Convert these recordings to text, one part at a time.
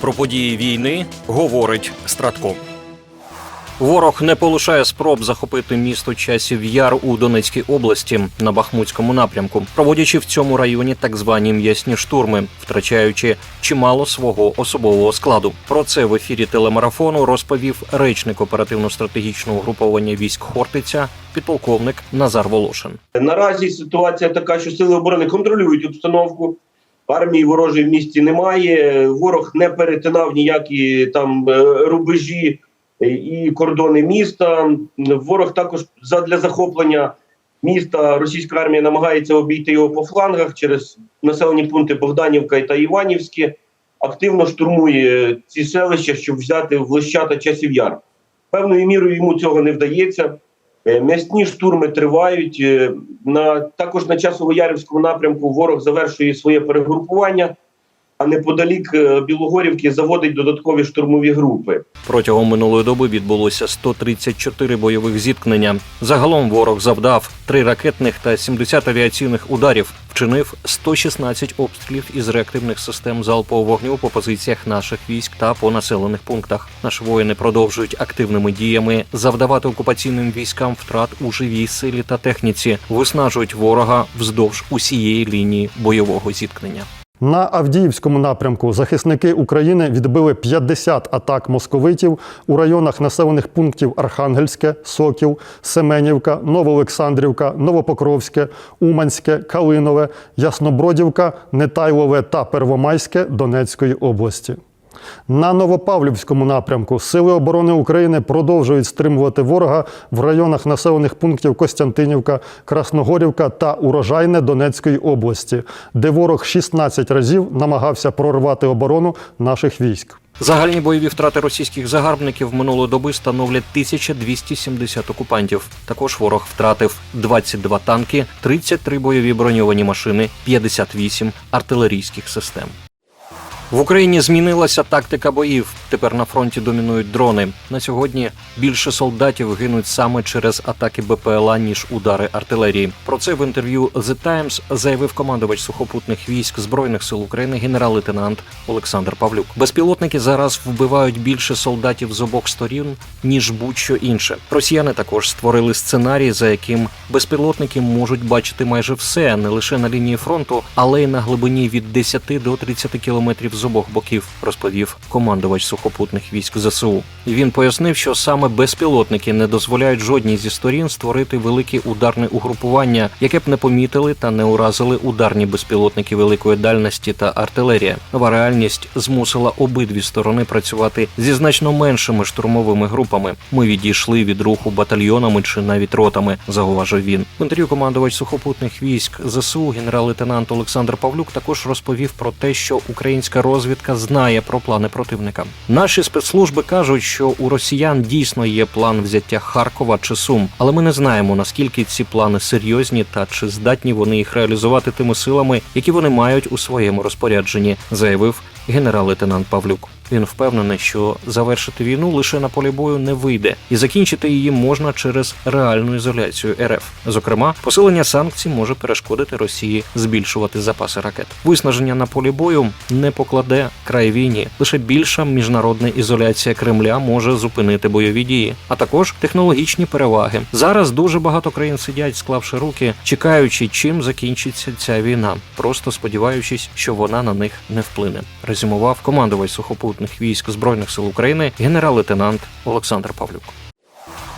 Про події війни говорить Стратко. Ворог не полишає спроб захопити місто часів яр у Донецькій області на Бахмутському напрямку, проводячи в цьому районі так звані м'ясні штурми, втрачаючи чимало свого особового складу. Про це в ефірі телемарафону розповів речник оперативно-стратегічного угруповання військ Хортиця, підполковник Назар Волошин. Наразі ситуація така, що сили оборони контролюють обстановку. Армії ворожої в місті немає. Ворог не перетинав ніякі там е, рубежі і кордони міста. Ворог також задля захоплення міста російська армія намагається обійти його по флангах через населені пункти Богданівка та Іванівське. Активно штурмує ці селища, щоб взяти в Лещата часів яр. Певною мірою йому цього не вдається. Е, М'ясні штурми тривають. Е, На також на часово-ярівському напрямку ворог завершує своє перегрупування, а неподалік е, Білогорівки заводить додаткові штурмові групи. Протягом минулої доби відбулося 134 бойових зіткнення. Загалом ворог завдав 3 ракетних та 70 авіаційних ударів, вчинив 116 обстрілів із реактивних систем залпового вогню по позиціях наших військ та по населених пунктах. Наші воїни продовжують активними діями завдавати окупаційним військам втрат у живій силі та техніці, виснажують ворога вздовж усієї лінії бойового зіткнення. На Авдіївському напрямку захисники України відбили 50 атак московитів у районах населених пунктів Архангельське, Сокіл, Семенівка, Новоолександрівка, Новопокровське, Уманське, Калинове, Яснобродівка, Нетайлове та Первомайське Донецької області. На Новопавлівському напрямку Сили оборони України продовжують стримувати ворога в районах населених пунктів Костянтинівка, Красногорівка та Урожайне Донецької області, де ворог 16 разів намагався прорвати оборону наших військ. Загальні бойові втрати російських загарбників минулої доби становлять 1270 окупантів. Також ворог втратив 22 танки, 33 бойові броньовані машини, 58 артилерійських систем. В Україні змінилася тактика боїв. Тепер на фронті домінують дрони. На сьогодні більше солдатів гинуть саме через атаки БПЛА, ніж удари артилерії. Про це в інтерв'ю The Times заявив командувач сухопутних військ збройних сил України генерал-лейтенант Олександр Павлюк. Безпілотники зараз вбивають більше солдатів з обох сторін ніж будь-що інше. Росіяни також створили сценарій, за яким безпілотники можуть бачити майже все не лише на лінії фронту, але й на глибині від 10 до 30 кілометрів з обох боків, розповів командувач сухопутних військ ЗСУ. Він пояснив, що саме безпілотники не дозволяють жодній зі сторін створити велике ударне угрупування, яке б не помітили та не уразили ударні безпілотники великої дальності та артилерія. Нова реальність змусила обидві сторони працювати зі значно меншими штурмовими групами. Ми відійшли від руху батальйонами чи навіть ротами, зауважив він. В інтерв'ю командувач сухопутних військ ЗСУ генерал-лейтенант Олександр Павлюк також розповів про те, що українська розвідка знає про плани противника. Наші спецслужби кажуть, що у росіян дійсно є план взяття Харкова чи Сум, але ми не знаємо наскільки ці плани серйозні та чи здатні вони їх реалізувати тими силами, які вони мають у своєму розпорядженні, заявив генерал-лейтенант Павлюк. Він впевнений, що завершити війну лише на полі бою не вийде, і закінчити її можна через реальну ізоляцію РФ. Зокрема, посилення санкцій може перешкодити Росії збільшувати запаси ракет. Виснаження на полі бою не покладе край війні. Лише більша міжнародна ізоляція Кремля може зупинити бойові дії, а також технологічні переваги. Зараз дуже багато країн сидять, склавши руки, чекаючи, чим закінчиться ця війна, просто сподіваючись, що вона на них не вплине. Резюмував командувач сухопутних військ збройних сил України генерал-лейтенант Олександр Павлюк.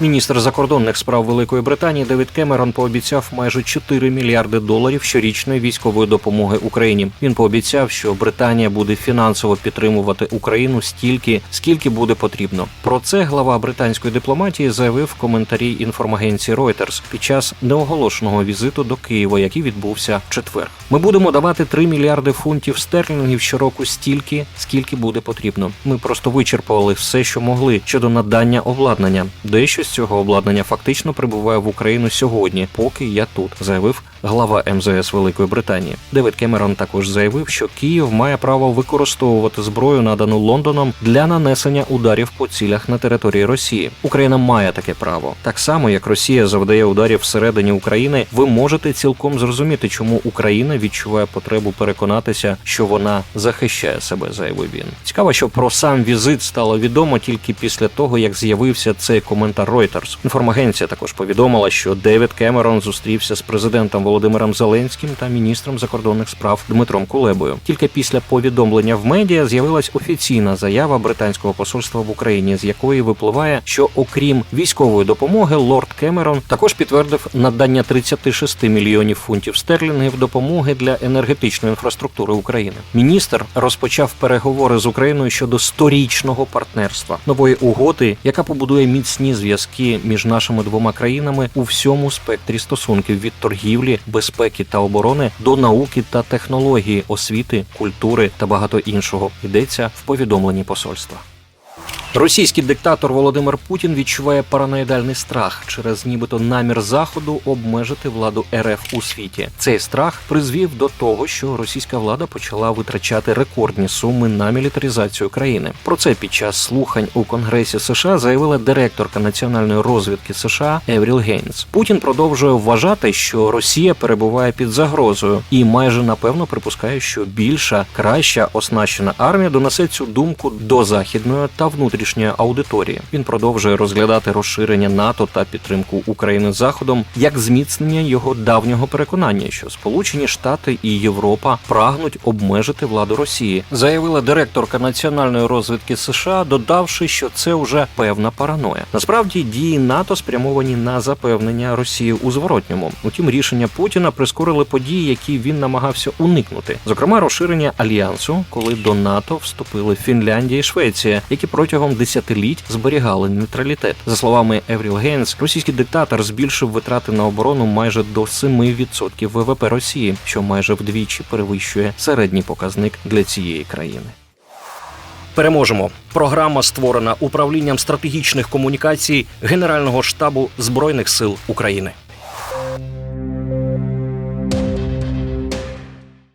Міністр закордонних справ Великої Британії Девід Кемерон пообіцяв майже 4 мільярди доларів щорічної військової допомоги Україні. Він пообіцяв, що Британія буде фінансово підтримувати Україну стільки, скільки буде потрібно. Про це глава британської дипломатії заявив в коментарі інформагенції Reuters під час неоголошеного візиту до Києва, який відбувся в четвер. Ми будемо давати 3 мільярди фунтів стерлінгів щороку стільки, скільки буде потрібно. Ми просто вичерпували все, що могли щодо надання обладнання. Дещо цього обладнання фактично прибуває в Україну сьогодні, поки я тут, заявив глава МЗС Великої Британії. Девід Кемерон також заявив, що Київ має право використовувати зброю, надану Лондоном, для нанесення ударів по цілях на території Росії. Україна має таке право. Так само як Росія завдає ударів всередині України, ви можете цілком зрозуміти, чому Україна відчуває потребу переконатися, що вона захищає себе, заявив він. Цікаво, що про сам візит стало відомо тільки після того, як з'явився цей коментар Reuters. Інформагенція також повідомила, що Девід Кемерон зустрівся з президентом Володимиром Зеленським та міністром закордонних справ Дмитром Кулебою. Тільки після повідомлення в медіа з'явилась офіційна заява британського посольства в Україні, з якої випливає, що окрім військової допомоги, лорд Кемерон також підтвердив надання 36 мільйонів фунтів стерлінгів допомоги для енергетичної інфраструктури України. Міністр розпочав переговори з Україною щодо сторічного партнерства нової угоди, яка побудує міцні зв'язки між нашими двома країнами у всьому спектрі стосунків від торгівлі, безпеки та оборони до науки та технології, освіти, культури та багато іншого. Йдеться в повідомленні посольства. Російський диктатор Володимир Путін відчуває параноїдальний страх через нібито намір заходу обмежити владу РФ у світі. Цей страх призвів до того, що російська влада почала витрачати рекордні суми на мілітаризацію країни. Про це під час слухань у Конгресі США заявила директорка національної розвідки США Евріл Гейнс. Путін продовжує вважати, що Росія перебуває під загрозою, і майже напевно припускає, що більша, краща оснащена армія донесе цю думку до західної та внутрішньої аудиторії. Він продовжує розглядати розширення НАТО та підтримку України заходом як зміцнення його давнього переконання, що Сполучені Штати і Європа прагнуть обмежити владу Росії, заявила директорка національної розвідки США, додавши, що це вже певна параноя. Насправді дії НАТО спрямовані на запевнення Росії у зворотньому. Утім, рішення Путіна прискорили події, які він намагався уникнути, зокрема розширення альянсу, коли до НАТО вступили Фінляндія і Швеція, які протягом десятиліть зберігали нейтралітет. За словами Евріл Гейнс, російський диктатор збільшив витрати на оборону майже до 7% ВВП Росії, що майже вдвічі перевищує середній показник для цієї країни. Переможемо. Програма створена управлінням стратегічних комунікацій Генерального штабу Збройних сил України.